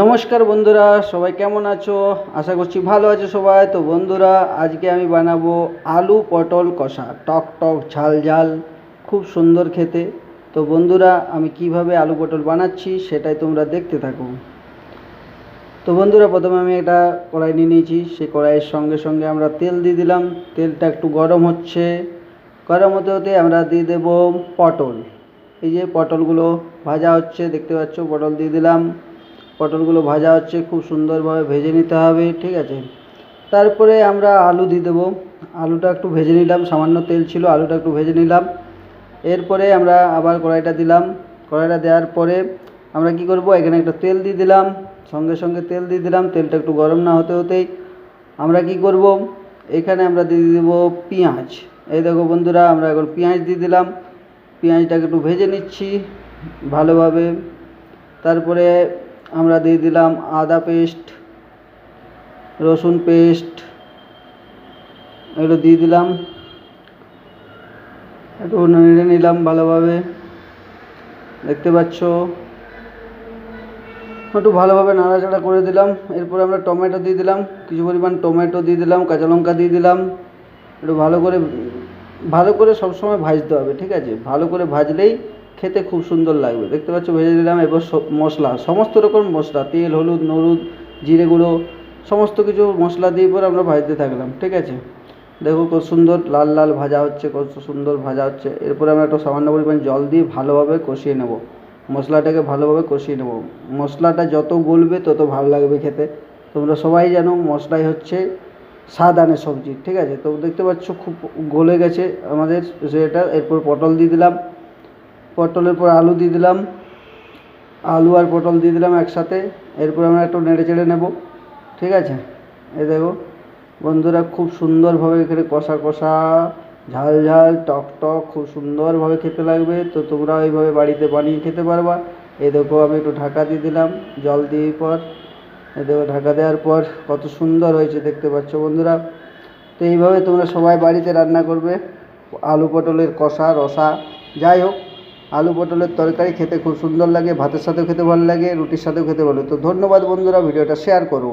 নমস্কার বন্ধুরা, সবাই কেমন আছো? আশা করছি ভালো আছো সবাই। তো বন্ধুরা, আজকে আমি বানাবো আলু পটল কষা, টক টক ঝাল ঝাল, খুব সুন্দর খেতে। তো বন্ধুরা, আমি কীভাবে আলু পটল বানাচ্ছি সেটাই তোমরা দেখতে থাকো। তো বন্ধুরা, প্রথমে আমি এটা কড়াই নিয়ে নিয়েছি। সেই কড়াইয়ের সঙ্গে সঙ্গে আমরা তেল দিয়ে দিলাম। তেলটা একটু গরম হচ্ছে। গরম হতে হতে আমরা দিয়ে দেব পটল। এই যে পটলগুলো ভাজা হচ্ছে, দেখতে পাচ্ছ? পটল দিয়ে দিলাম। পটলগুলো ভাজা হচ্ছে, খুব সুন্দরভাবে ভেজে নিতে হবে, ঠিক আছে? তারপরে আমরা আলু দিয়ে দেবো। আলুটা একটু ভেজে নিলাম, সামান্য তেল ছিল, আলুটা একটু ভেজে নিলাম। এরপরে আমরা আবার কড়াইটা দিলাম। কড়াইটা দেওয়ার পরে আমরা কি করব, এখানে একটা তেল দিয়ে দিলাম, সঙ্গে সঙ্গে তেল দিয়ে দিলাম, তেলটা একটু গরম না হতে হতেই আমরা কি করব, এখানে আমরা দিয়ে দেব পেঁয়াজ। এই দেখো বন্ধুরা, আমরা এখন পেঁয়াজ দিয়ে দিলাম। পেঁয়াজটাকে একটু ভেজে নিচ্ছি ভালোভাবে। তারপরে আমরা দিয়ে দিলাম আদা পেস্ট, রসুন পেস্ট এগুলো দিয়ে দিলাম। একটু নেড়ে নিলাম ভালোভাবে। দেখতে পাচ্ছ? একটু ভালোভাবে নাড়াচাড়া করে দিলাম। এরপর আমরা টমেটো দিয়ে দিলাম। কিছু পরিমাণ টমেটো দিয়ে দিলাম, কাঁচা লঙ্কা দিয়ে দিলাম। একটু ভালো করে ভালো করে সবসময় ভাজতে হবে, ঠিক আছে? ভালো করে ভাজলেই খেতে খুব সুন্দর লাগবে। দেখতে পাচ্ছ, ভেজে দিলাম, এবার মশলা, সমস্ত রকম মশলা, তেল, হলুদ, নরুদ, জিরে গুঁড়ো, সমস্ত কিছু মশলা দিয়ে পরে আমরা ভাজতে থাকলাম, ঠিক আছে? দেখো কত সুন্দর লাল লাল ভাজা হচ্ছে, কত সুন্দর ভাজা হচ্ছে। এরপরে আমরা একটা সামান্য পরিমাণ জল দিয়ে ভালোভাবে কষিয়ে নেব। মশলাটাকে ভালোভাবে কষিয়ে নেব। মশলাটা যত গলবে, তত ভালো লাগবে খেতে। তোমরা সবাই জানো, মশলাই হচ্ছে স্বাদ আনে সবজি, ঠিক আছে? তো দেখতে পাচ্ছ, খুব গলে গেছে আমাদের, সেটা এরপর পটল দিয়ে দিলাম। পটলের পর আলু দিয়ে দিলাম। আলু আর পটল দিয়ে দিলাম একসাথে। এরপর আমরা একটু নেড়ে চেড়ে নেব। ঠিক আছে? এই দেখো, বন্ধুরা খুব সুন্দরভাবে এখানে কষা কষা, ঝাল ঝাল, টক টক, খুব সুন্দরভাবে খেতে লাগবে। তো তোমরা এইভাবে বাড়িতে বানিয়ে খেতে পারবা। এই দেখো, আমি একটু ঢাকা দিয়ে দিলাম জল দিয়ে পর। এই দেখো, ঢাকা দেওয়ার পর কত সুন্দর হয়েছে দেখতে পাচ্ছ বন্ধুরা। তো এইভাবে তোমরা সবাই বাড়িতে রান্না করবে। আলু পটলের কষা রসা, যাই হোক আলু পটলের তরকারি খেতে খুব সুন্দর লাগে, ভাতের সাথেও খেতে ভালো লাগে, রুটির সাথেও খেতে ভালো তো ধন্যবাদ বন্ধুরা, ভিডিওটা শেয়ার করো।